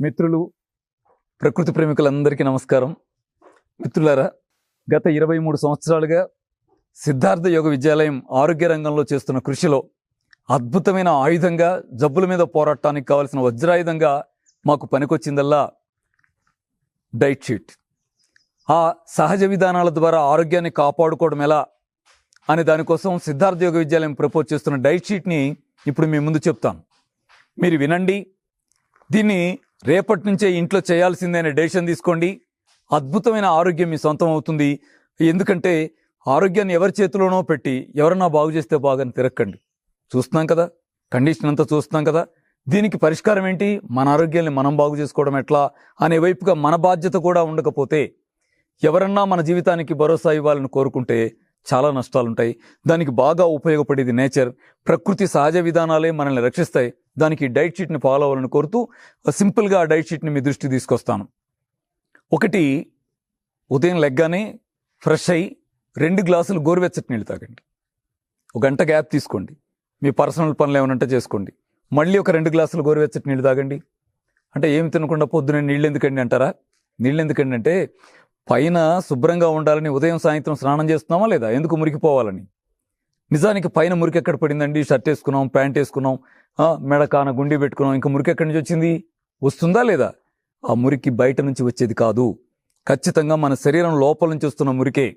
మిత్రులు ప్రకృతి ప్రేమికులందరికీ నమస్కారం. మిత్రులారా గత ఇరవై మూడు సంవత్సరాలుగా సిద్ధార్థ యోగ విద్యాలయం ఆరోగ్య రంగంలో చేస్తున్న కృషిలో అద్భుతమైన ఆయుధంగా జబ్బుల మీద పోరాటానికి కావలసిన వజ్రాయుధంగా మాకు పనికొచ్చిందల్లా డైట్ షీట్. ఆ సహజ విధానాల ద్వారా ఆరోగ్యాన్ని కాపాడుకోవడం ఎలా అనే దానికోసం సిద్ధార్థ యోగ విద్యాలయం ప్రపోజ్ చేస్తున్న డైట్ షీట్ని ఇప్పుడు మీ ముందు చెప్తాను. మీరు వినండి దీన్ని రేపటి నుంచే ఇంట్లో చేయాల్సిందే డెసిషన్ తీసుకోండి. అద్భుతమైన ఆరోగ్యం మీ సొంతం అవుతుంది. ఎందుకంటే ఆరోగ్యాన్ని ఎవరి చేతిలోనో పెట్టి ఎవరన్నా బాగు చేస్తే బాగని తిరక్కండి. చూస్తున్నాం కదా కండిషన్ అంతా చూస్తున్నాం కదా. దీనికి పరిష్కారం ఏంటి? మన ఆరోగ్యాన్ని మనం బాగు చేసుకోవడం ఎట్లా? అనే వైపుగా మన బాధ్యత కూడా ఉండకపోతే ఎవరన్నా మన జీవితానికి భరోసా ఇవ్వాలని కోరుకుంటే చాలా నష్టాలు ఉంటాయి దానికి బాగా ఉపయోగపడేది నేచర్. ప్రకృతి సహజ విధానాలే మనల్ని రక్షిస్తాయి. దానికి డైట్ షీట్ని ఫాలో అవ్వాలని కోరుతూ సింపుల్గా ఆ డైట్ షీట్ని మీ దృష్టి తీసుకొస్తాను. ఒకటి ఉదయం లెగ్గానే ఫ్రెష్ అయ్యి రెండు గ్లాసులు గోరువెచ్చటి నీళ్ళు తాగండి. ఒక గంట గ్యాప్ తీసుకోండి. మీ పర్సనల్ పనులు ఏమైనా ఉంటే చేసుకోండి. మళ్ళీ ఒక రెండు గ్లాసులు గోరువెచ్చటి నీళ్ళు తాగండి. అంటే ఏమి తినకుండా పొద్దున నీళ్ళు ఎందుకండి అంటారా? నీళ్ళు ఎందుకండి అంటే పైన శుభ్రంగా ఉండాలని ఉదయం సాయంత్రం స్నానం చేస్తున్నామా లేదా? ఎందుకు మురికిపోవాలని. నిజానికి పైన మురికి ఎక్కడ పడిందండి? షర్ట్ వేసుకున్నాం ప్యాంట్ వేసుకున్నాం మెడకాన గుండి పెట్టుకున్నాం. ఇంకా మురికి ఎక్కడి నుంచి వచ్చింది? వస్తుందా లేదా? ఆ మురికి బయట నుంచి వచ్చేది కాదు. ఖచ్చితంగా మన శరీరం లోపల నుంచి వస్తున్న మురికే.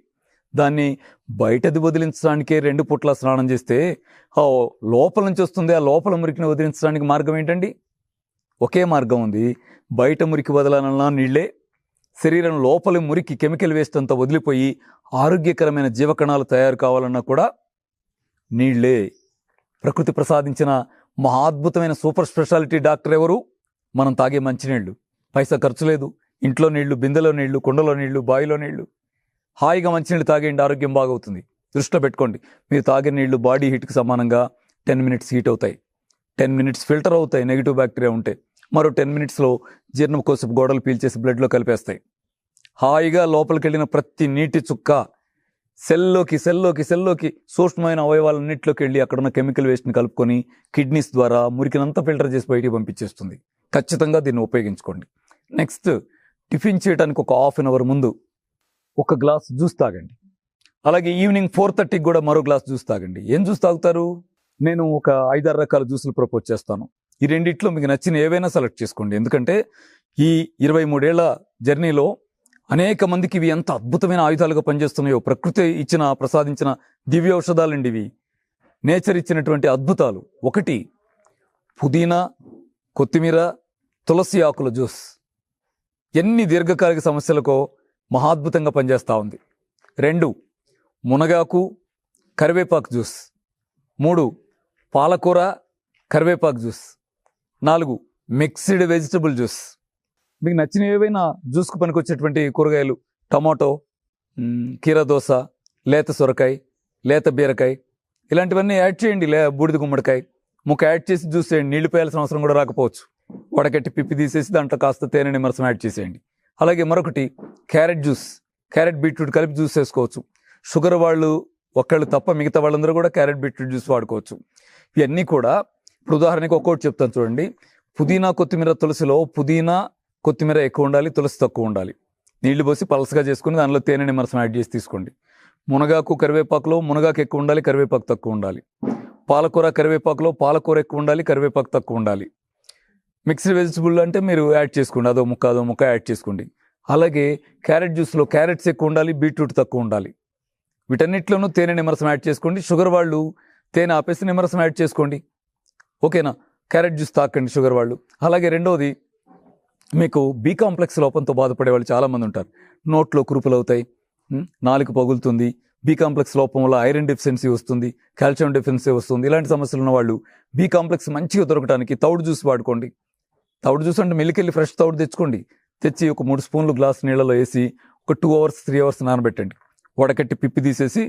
దాన్ని బయటది వదిలించడానికే రెండు పుట్ల స్నానం చేస్తే ఆ లోపల నుంచి వస్తుంది. ఆ లోపల మురికిని వదిలించడానికి మార్గం ఏంటండి? ఒకే మార్గం ఉంది. బయట మురికి వదలాలన్నా నీళ్ళే. శరీరం లోపలి మురికి కెమికల్ వేస్ట్ అంతా వదిలిపోయి ఆరోగ్యకరమైన జీవకణాలు తయారు కావాలన్నా కూడా నీళ్ళే. ప్రకృతి ప్రసాదించిన మహాద్భుతమైన సూపర్ స్పెషాలిటీ డాక్టర్ ఎవరు? మనం తాగే మంచినీళ్ళు. పైసా ఖర్చు లేదు. ఇంట్లో నీళ్ళు బిందెలో నీళ్ళు కుండలో నీళ్ళు బావిలో నీళ్ళు హాయిగా మంచినీళ్ళు తాగేయండి ఆరోగ్యం బాగవుతుంది. దృష్టిలో పెట్టుకోండి. మీరు తాగే నీళ్ళు బాడీ హీట్కి సమానంగా టెన్ మినిట్స్ హీట్ అవుతాయి. టెన్ మినిట్స్ ఫిల్టర్ అవుతాయి నెగిటివ్ బ్యాక్టీరియా ఉంటే. మరో టెన్ మినిట్స్లో జీర్ణకోశపు గోడలు పీల్చేసి బ్లడ్లో కలిపేస్తాయి. హాయిగా లోపలికి వెళ్ళిన ప్రతి నీటి చుక్క సెల్లోకి సెల్లోకి సెల్లోకి సూక్ష్మమైన అవయవాలన్నింటిలోకి వెళ్ళి అక్కడ ఉన్న కెమికల్ వేస్ట్ని కలుపుకొని కిడ్నీస్ ద్వారా మురికినంతా ఫిల్టర్ చేసి బయటికి పంపించేస్తుంది. ఖచ్చితంగా దీన్ని ఉపయోగించుకోండి. నెక్స్ట్ టిఫిన్ చేయడానికి ఒక హాఫ్ అన్ అవర్ ముందు ఒక గ్లాస్ జ్యూస్ తాగండి. అలాగే ఈవినింగ్ ఫోర్ థర్టీకి కూడా మరో గ్లాస్ జ్యూస్ తాగండి. ఏం జ్యూస్ తాగుతారు? నేను ఒక ఐదారు రకాల జ్యూసులు ప్రపోజ్ చేస్తాను. ఈ రెండిట్లో మీకు నచ్చిన ఏవైనా సెలెక్ట్ చేసుకోండి. ఎందుకంటే ఈ ఇరవై మూడేళ్ళ జర్నీలో అనేక మందికి ఇవి ఎంత అద్భుతమైన ఆయుధాలుగా పనిచేస్తున్నాయో ప్రకృతి ఇచ్చిన ప్రసాదించిన దివ్య ఔషధాలండి ఇవి. నేచర్ ఇచ్చినటువంటి అద్భుతాలు. ఒకటి పుదీనా కొత్తిమీర తులసి ఆకుల జ్యూస్. ఎన్ని దీర్ఘకాలిక సమస్యలకో మహాద్భుతంగా పనిచేస్తూ ఉంది. రెండు మునగాకు కరివేపాకు జ్యూస్. మూడు పాలకూర కరివేపాకు జ్యూస్. నాలుగు మిక్స్డ్ వెజిటబుల్ జ్యూస్. మీకు నచ్చిన ఏవైనా జ్యూస్కు పనికొచ్చేటువంటి కూరగాయలు? టమాటో మ్, కీర లేత సొరకాయ లేత బీరకాయ ఇలాంటివన్నీ యాడ్ చేయండి. లే బూడిద గుమ్మడికాయ. ముక్క యాడ్ చేసి జ్యూస్ చేయండి. నీళ్ళు పోయాల్సిన అవసరం కూడా రాకపోవచ్చు. వడకట్టి పిప్పి తీసేసి దాంట్లో కాస్త తేనె నిమ్మరసం యాడ్ చేసేయండి. అలాగే మరొకటి క్యారెట్ జ్యూస్. క్యారెట్ బీట్రూట్ కలిపి జ్యూస్ వేసుకోవచ్చు. షుగర్ వాళ్ళు ఒక్కళ్ళు తప్ప మిగతా వాళ్ళందరూ కూడా క్యారెట్ బీట్రూట్ జ్యూస్ వాడుకోవచ్చు. ఇవన్నీ కూడా ఇప్పుడు ఉదాహరణకి ఒక్కొక్కటి చెప్తాను చూడండి. పుదీనా కొత్తిమీర తులసిలో పుదీనా కొత్తిమీర ఎక్కువ ఉండాలి తులసి తక్కువ ఉండాలి. నీళ్ళు పోసి పలసగా చేసుకుని దానిలో తేనె నిమ్మరసం యాడ్ చేసి తీసుకోండి. మునగాకు కరివేపాకులో మునగాకు ఎక్కువ ఉండాలి కరివేపాకు తక్కువ ఉండాలి. పాలకూర కరివేపాకులో పాలకూర ఎక్కువ ఉండాలి కరివేపాకు తక్కువ ఉండాలి. మిక్స్డ్ వెజిటబుల్ అంటే మీరు యాడ్ చేసుకోండి అదో ముక్క అదో ముక్క యాడ్ చేసుకోండి. అలాగే క్యారెట్ జ్యూస్లో క్యారెట్స్ ఎక్కువ ఉండాలి బీట్రూట్ తక్కువ ఉండాలి. వీటన్నిటిలోనూ తేనె నిమరసం యాడ్ చేసుకోండి. షుగర్ వాళ్ళు తేనె ఆపేసి నిమరసం యాడ్ చేసుకోండి. ఓకేనా? క్యారెట్ జ్యూస్ తాకండి షుగర్ వాళ్ళు. అలాగే రెండవది మీకు బీ కాంప్లెక్స్ లోపంతో బాధపడే వాళ్ళు చాలామంది ఉంటారు. నోట్లో కురుపులు అవుతాయి నాలుగు పగులుతుంది బీ కాంప్లెక్స్ లోపం వల్ల ఐరన్ డెఫిషియన్సీ వస్తుంది కాల్షియం డెఫిషియన్సీ వస్తుంది. ఇలాంటి సమస్యలు ఉన్న వాళ్ళు బీ కాంప్లెక్స్ మంచిగా దొరకడానికి తౌడు జ్యూస్ వాడుకోండి. తౌడు జ్యూస్ అంటే మిల్లికెళ్ళి ఫ్రెష్ తౌడు తెచ్చుకోండి. తెచ్చి ఒక మూడు స్పూన్లు గ్లాస్ నీళ్ళలో వేసి ఒక టూ అవర్స్ త్రీ అవర్స్ నానబెట్టండి. వడకట్టి పిప్పి తీసేసి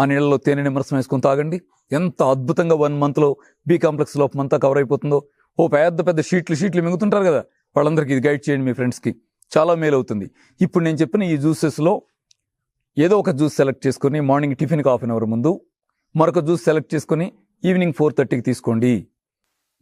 ఆ నీళ్ళలో తేనె నిమ్మరసం వేసుకొని తాగండి. ఎంత అద్భుతంగా వన్ మంత్లో బీ కాంప్లెక్స్ లోపం అంతా కవర్ అయిపోతుందో. ఓ పెద్ద పెద్ద షీట్లు షీట్లు మింగుతుంటారు కదా. వాళ్ళందరికీ ఇది గైడ్ చేయండి మీ ఫ్రెండ్స్కి చాలా మేలు అవుతుంది. ఇప్పుడు నేను చెప్పిన ఈ జ్యూసెస్లో ఏదో ఒక జ్యూస్ సెలెక్ట్ చేసుకొని మార్నింగ్ టిఫిన్కి హాఫ్ అన్ అవర్ ముందు మరొక జ్యూస్ సెలెక్ట్ చేసుకొని ఈవినింగ్ ఫోర్ థర్టీకి తీసుకోండి.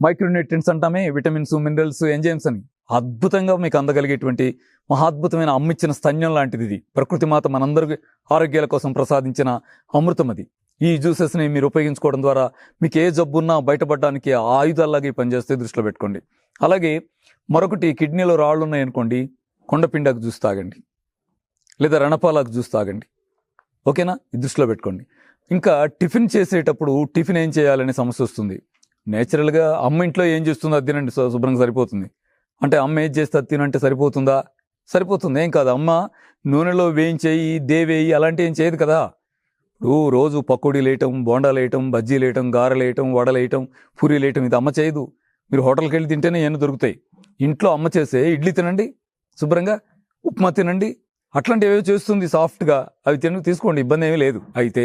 మైక్రోన్యూట్రియన్స్ అంటామే విటమిన్స్ మినరల్స్ ఎంజైమ్స్ అని. అద్భుతంగా మీకు అందగలిగేటువంటి మహాద్భుతమైన అమ్మిచ్చిన స్తన్యం లాంటిది ఇది. ప్రకృతి మాత మనందరి ఆరోగ్యాల కోసం ప్రసాదించిన అమృతం అది. ఈ జ్యూసెస్ని మీరు ఉపయోగించుకోవడం ద్వారా మీకు ఏ జబ్బున్నా బయటపడడానికి ఆ ఆయుధాల్లాగా పనిచేస్తే దృష్టిలో పెట్టుకోండి. అలాగే మరొకటి కిడ్నీలో రాళ్ళు ఉన్నాయనుకోండి కొండపిండాకు జ్యూస్ తాగండి. లేదా రణపాలకు జ్యూస్ తాగండి. ఓకేనా? ఇది దృష్టిలో పెట్టుకోండి. ఇంకా టిఫిన్ చేసేటప్పుడు టిఫిన్ ఏం చేయాలనే సమస్య వస్తుంది. నేచురల్గా అమ్మ ఇంట్లో ఏం చేస్తుందో అది తినండి శుభ్రంగా సరిపోతుంది. అంటే అమ్మ ఏం చేస్తే అది తినంటే సరిపోతుందా? సరిపోతుంది. ఏం కాదు. అమ్మ నూనెలో వేయించేయి దేవేయి అలాంటి ఏం చేయదు కదా. ఇప్పుడు రోజు పకోడీలు వేయటం బోండాలు వేయటం బజ్జీలు వేయటం గారెలు వేయటం వడలు వేయటం పూరీలు వేయటం ఇది అమ్మ చేయదు. మీరు హోటల్కి వెళ్ళి తింటేనే ఏమైనా దొరుకుతాయి. ఇంట్లో అమ్మ చేసే ఇడ్లీ తినండి శుభ్రంగా ఉప్మా తినండి. అట్లాంటివి ఏవో చేస్తుంది సాఫ్ట్గా అవి తిన తీసుకోండి ఇబ్బంది ఏమీ లేదు. అయితే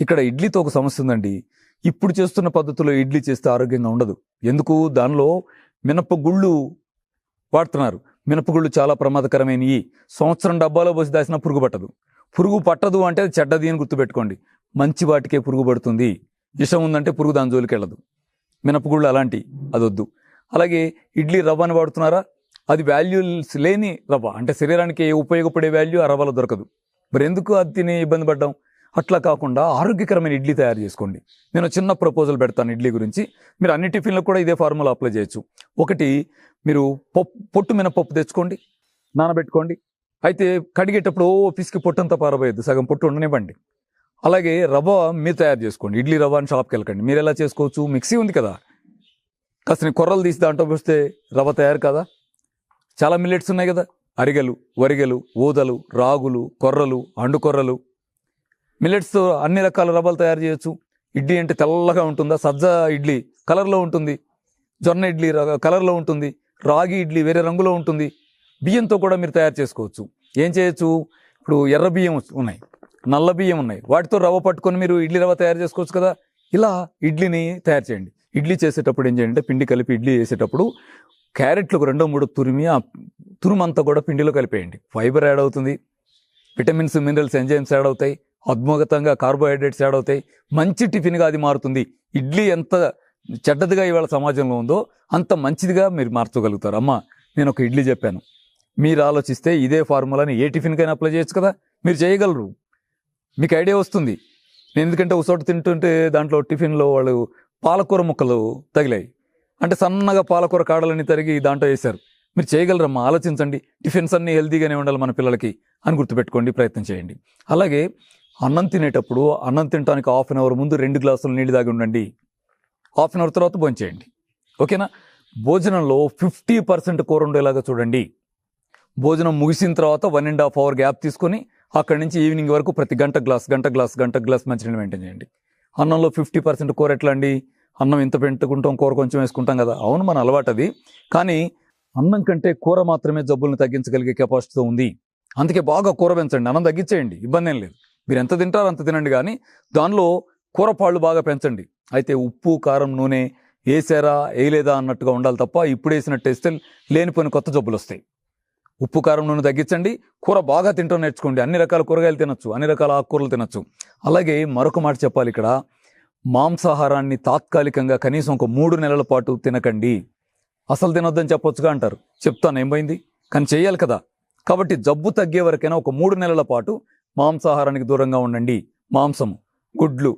ఇక్కడ ఇడ్లీతో ఒక సమస్య ఉందండి. ఇప్పుడు చేస్తున్న పద్ధతిలో ఇడ్లీ చేస్తే ఆరోగ్యంగా ఉండదు. ఎందుకు? దానిలో మినపగుళ్ళు వాడుతున్నారు. మినపగుళ్ళు చాలా ప్రమాదకరమైనవి సంవత్సరం డబ్బాలో పోసి దాచిన పురుగు పట్టదు. పురుగు పట్టదు అంటే అది చెడ్డది అని గుర్తుపెట్టుకోండి. మంచి వాటికే పురుగు పడుతుంది. విషం ఉందంటే పురుగు దాని జోలికి వెళ్ళదు మినపగుళ్ళు అలాంటి అది వద్దు అలాగే ఇడ్లీ రవ్వని వాడుతున్నారా? అది వాల్యూస్ లేని రవ్వ. అంటే శరీరానికి ఉపయోగపడే వాల్యూ ఆ రవ్వలో దొరకదు. మరి ఎందుకు అది తిని ఇబ్బంది పడ్డాం? అట్లా కాకుండా ఆరోగ్యకరమైన ఇడ్లీ తయారు చేసుకోండి. నేను చిన్న ప్రపోజల్ పెడతాను ఇడ్లీ గురించి. మీరు అన్ని టిఫిన్లకు కూడా ఇదే ఫార్ములా అప్లై చేయొచ్చు. ఒకటి మీరు పప్పు పొట్టు మినపప్పు తెచ్చుకోండి. నానబెట్టుకోండి. అయితే కడిగేటప్పుడు ఓ పిసికి పొట్టంతా పారబోయద్దు. సగం పొట్టు ఉండనివ్వండి. అలాగే రవ్వ మీరు తయారు చేసుకోండి. ఇడ్లీ రవ్వ అని షాప్కి వెళ్ళకండి. మీరు ఎలా చేసుకోవచ్చు? మిక్సీ ఉంది కదా. కాస్త కొర్రలు తీసి దాంట్లో పోస్తే రవ్వ తయారు కదా? చాలా మిల్లెట్స్ ఉన్నాయి కదా. అరిగెలు వరిగెలు ఊదలు రాగులు కొర్రలు అండు కొర్రలు మిల్లెట్స్తో అన్ని రకాల రవ్వలు తయారు చేయొచ్చు. ఇడ్లీ అంటే తెల్లగా ఉంటుందా? సజ్జ ఇడ్లీ కలర్లో ఉంటుంది. జొన్న ఇడ్లీ ర- కలర్లో ఉంటుంది. రాగి ఇడ్లీ వేరే రంగులో ఉంటుంది. బియ్యంతో కూడా మీరు తయారు చేసుకోవచ్చు. ఏం చేయొచ్చు? ఇప్పుడు ఎర్ర బియ్యం ఉన్నాయి. నల్ల బియ్యం ఉన్నాయి. వాటితో రవ్వ పట్టుకొని మీరు ఇడ్లీ రవ్వ తయారు చేసుకోవచ్చు కదా. ఇలా ఇడ్లీని తయారు చేయండి. ఇడ్లీ చేసేటప్పుడు ఏం చేయండి పిండి కలిపి ఇడ్లీ చేసేటప్పుడు క్యారెట్లకు రెండో మూడో తురిమి ఆ తురుమంతా కూడా పిండిలో కలిపేయండి. ఫైబర్ యాడ్ అవుతుంది. విటమిన్స్ మినరల్స్ ఎంజైమ్స్ యాడ్ అవుతాయి. అద్భుతంగా కార్బోహైడ్రేట్స్ యాడ్ అవుతాయి. మంచి టిఫిన్గా అది మారుతుంది. ఇడ్లీ ఎంత చెడ్డదిగా ఇవాళ సమాజంలో ఉందో అంత మంచిదిగా మీరు మార్చగలుగుతారు. అమ్మ నేను ఒక ఇడ్లీ చెప్పాను. మీరు ఆలోచిస్తే ఇదే ఫార్ములాని ఏ టిఫిన్కైనా అప్లై చేయొచ్చు కదా? మీరు చేయగలరు. మీకు ఐడియా వస్తుంది. నేను ఎందుకంటే ఒకచోట తింటుంటే దాంట్లో టిఫిన్లో వాళ్ళు పాలకూర ముక్కలు తగిలాయి. అంటే సన్నగా పాలకూర కాడలని తరిగి దాంట్లో వేశారు. మీరు చేయగలరమ్మా? ఆలోచించండి. టిఫిన్స్ అన్నీ హెల్తీగానే ఉండాలి మన పిల్లలకి అని గుర్తుపెట్టుకోండి ప్రయత్నం చేయండి. అలాగే అన్నం తినేటప్పుడు అన్నం తినడానికి హాఫ్ అన్ అవర్ ముందు రెండు గ్లాసులు నీళ్ళు తాగి ఉండండి. హాఫ్ అన్ అవర్ తర్వాత భోంచేయండి ఓకేనా? భోజనంలో ఫిఫ్టీ పర్సెంట్ కూర ఉండేలాగా చూడండి. భోజనం ముగిసిన తర్వాత one and half hour gap తీసుకొని అక్కడి నుంచి ఈవినింగ్ వరకు ప్రతి గంట గ్లాస్ గంట గ్లాస్ గంట గ్లాస్ మంచినీళ్ళు మెయింటైన్ చేయండి. అన్నంలో ఫిఫ్టీ పర్సెంట్ కూర ఎట్లా అండి అన్నం ఇంత పెట్టుకుంటాం కూర కొంచెం వేసుకుంటాం కదా. అవును మన అలవాటు అది కానీ అన్నం కంటే కూర మాత్రమే జబ్బులను తగ్గించగలిగే కెపాసిటీతో ఉంది. అందుకే బాగా కూర పెంచండి. అన్నం తగ్గించేయండి. ఇబ్బంది ఏం లేదు. మీరు ఎంత తింటారో అంత తినండి కానీ దానిలో కూరపాళ్ళు బాగా పెంచండి. అయితే ఉప్పు కారం నూనె వేసారా వేయలేదా అన్నట్టుగా ఉండాలి తప్ప ఇప్పుడు వేసినట్టు వేస్తే లేనిపోయిన కొత్త జబ్బులు వస్తాయి ఉప్పు కారం నూనె తగ్గించండి. కూర బాగా తింటాం నేర్చుకోండి. అన్ని రకాల కూరగాయలు తినొచ్చు. అన్ని రకాల ఆకుకూరలు తినొచ్చు. అలాగే మరొక మాట చెప్పాలి ఇక్కడ. మాంసాహారాన్ని తాత్కాలికంగా కనీసం ఒక మూడు నెలల పాటు తినకండి. అసలు తినొద్దని చెప్పొచ్చుగా అంటారు. చెప్తాను ఏమైంది? కానీ చేయాలి కదా. కాబట్టి జబ్బు తగ్గే వరకైనా ఒక మూడు నెలల పాటు మాంసాహారానికి దూరంగా ఉండండి. మాంసము గుడ్లు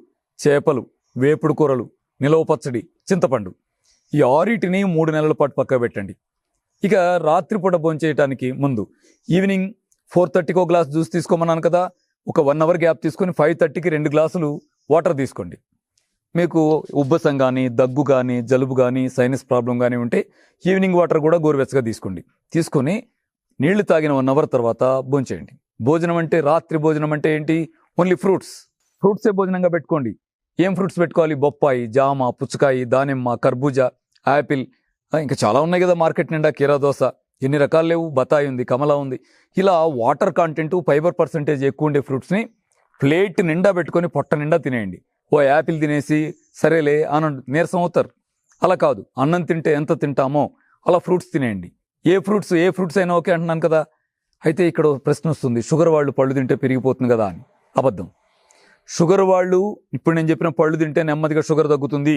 చేపలు వేపుడు కూరలు నిలవ పచ్చడి చింతపండు ఈ ఆరిటిని మూడు నెలల పాటు పక్క పెట్టండి. ఇక రాత్రిపూట భోంచేయటానికి ముందు ఈవినింగ్ ఫోర్ థర్టీకి ఒక గ్లాస్ జ్యూస్ తీసుకోమన్నాను కదా ఒక వన్ అవర్ గ్యాప్ తీసుకొని ఫైవ్ థర్టీకి రెండు గ్లాసులు వాటర్ తీసుకోండి. మీకు ఉబ్బసం కానీ దగ్గు కానీ జలుబు కానీ సైనస్ ప్రాబ్లం కానీ ఉంటే ఈవినింగ్ వాటర్ కూడా గోరువెచ్చగా తీసుకోండి. తీసుకొని నీళ్ళు తాగిన వన్ అవర్ తర్వాత భోంచేయండి భోజనం అంటే రాత్రి భోజనం అంటే ఏంటి? Only fruits. ఫ్రూట్సే భోజనంగా పెట్టుకోండి. ఏం ఫ్రూట్స్ పెట్టుకోవాలి? బొప్పాయి జామ పుచ్చకాయ దానిమ్మ కర్బూజా యాపిల్ ఇంకా చాలా ఉన్నాయి కదా మార్కెట్ నిండా కీరా దోస ఎన్ని రకాలు లేవు? బతాయి ఉంది కమలా ఉంది. ఇలా వాటర్ కంటెంట్ ఫైబర్ పర్సంటేజ్ ఎక్కువ ఉండే ఫ్రూట్స్ని ప్లేట్ నిండా పెట్టుకొని పొట్ట నిండా తినేయండి. ఓ యాపిల్ తినేసి సరేలే అని నీరసం అవుతారు. అలా కాదు అన్నం తింటే ఎంత తింటామో అలా ఫ్రూట్స్ తినేయండి. ఏ ఫ్రూట్స్ ఏ ఫ్రూట్స్ అయినా ఓకే అంటున్నాను కదా. అయితే ఇక్కడ ప్రశ్న వస్తుంది షుగర్ వాళ్ళు పళ్ళు తింటే పెరిగిపోతుంది కదా అని. అబద్ధం. షుగర్ వాళ్ళు ఇప్పుడు నేను చెప్పిన పళ్ళు తింటే నెమ్మదిగా షుగర్ తగ్గుతుంది.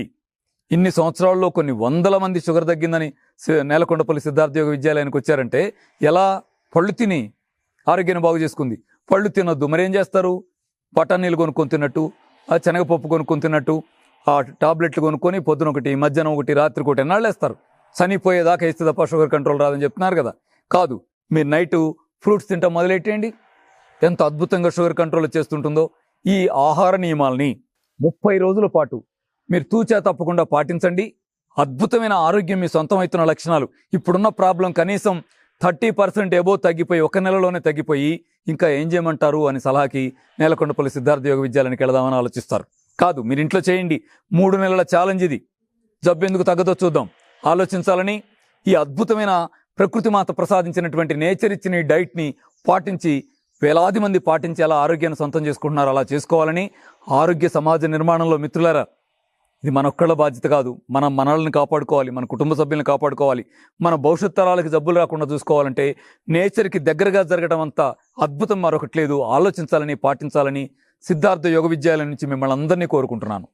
ఇన్ని సంవత్సరాల్లో కొన్ని వందల మంది షుగర్ తగ్గిందని నేలకొండపల్లి సిద్ధార్థ యోగ విద్యాలయానికి వచ్చారంటే ఎలా పళ్ళు తిని ఆరోగ్యాన్ని బాగు చేసుకుంది? పళ్ళు తినొద్దు. మరేం చేస్తారు? బఠానీలు కొనుక్కొని తిన్నట్టు ఆ శనగపప్పు కొనుక్కొని తిన్నట్టు ఆ టాబ్లెట్లు కొనుక్కొని పొద్దున ఒకటి మధ్యాహ్నం ఒకటి రాత్రి ఒకటి ఎన్నాళ్ళేస్తారు? చనిపోయేదాకా ఇస్తే తప్ప షుగర్ కంట్రోల్ రాదని చెప్తున్నారు కదా. కాదు మీరు నైటు ఫ్రూట్స్ తింటాం మొదలెట్టేయండి. ఎంత అద్భుతంగా షుగర్ కంట్రోల్ చేస్తుంటుందో. ఈ ఆహార నియమాల్ని ముప్పై రోజుల పాటు మీరు తూచా తప్పకుండా పాటించండి. అద్భుతమైన ఆరోగ్యం మీ సొంతం అవుతున్న లక్షణాలు. ఇప్పుడున్న ప్రాబ్లం కనీసం థర్టీ పర్సెంట్ ఎబో తగ్గిపోయి ఒక నెలలోనే తగ్గిపోయి ఇంకా ఏం చేయమంటారు అని సలహాకి నేలకొండపల్లి సిద్ధార్థ యోగ విద్యాలయానికి వెళదామని ఆలోచిస్తారు. కాదు మీరు ఇంట్లో చేయండి. మూడు నెలల ఛాలెంజ్ ఇది. జబ్బు ఎందుకు తగ్గదో చూద్దాం. ఆలోచించాలని ఈ అద్భుతమైన ప్రకృతి మాత ప్రసాదించినటువంటి నేచర్ ఇచ్చిన ఈ డైట్ని పాటించి వేలాది మంది పాటించి అలా ఆరోగ్యాన్ని సొంతం చేసుకుంటున్నారు. అలా చేసుకోవాలని ఆరోగ్య సమాజ నిర్మాణంలో మిత్రులారా ఇది మన ఒక్కళ్ళ బాధ్యత కాదు. మనం మనల్ని కాపాడుకోవాలి మన కుటుంబ సభ్యులను కాపాడుకోవాలి. మన భవిష్యత్ తరాలకి జబ్బులు రాకుండా చూసుకోవాలంటే నేచర్కి దగ్గరగా జరగడం అంత అద్భుతం మరొకటి లేదు. ఆలోచించాలని పాటించాలని సిద్ధార్థ యోగ విద్యాలయం నుంచి మిమ్మల్ని అందరినీ కోరుకుంటున్నాను.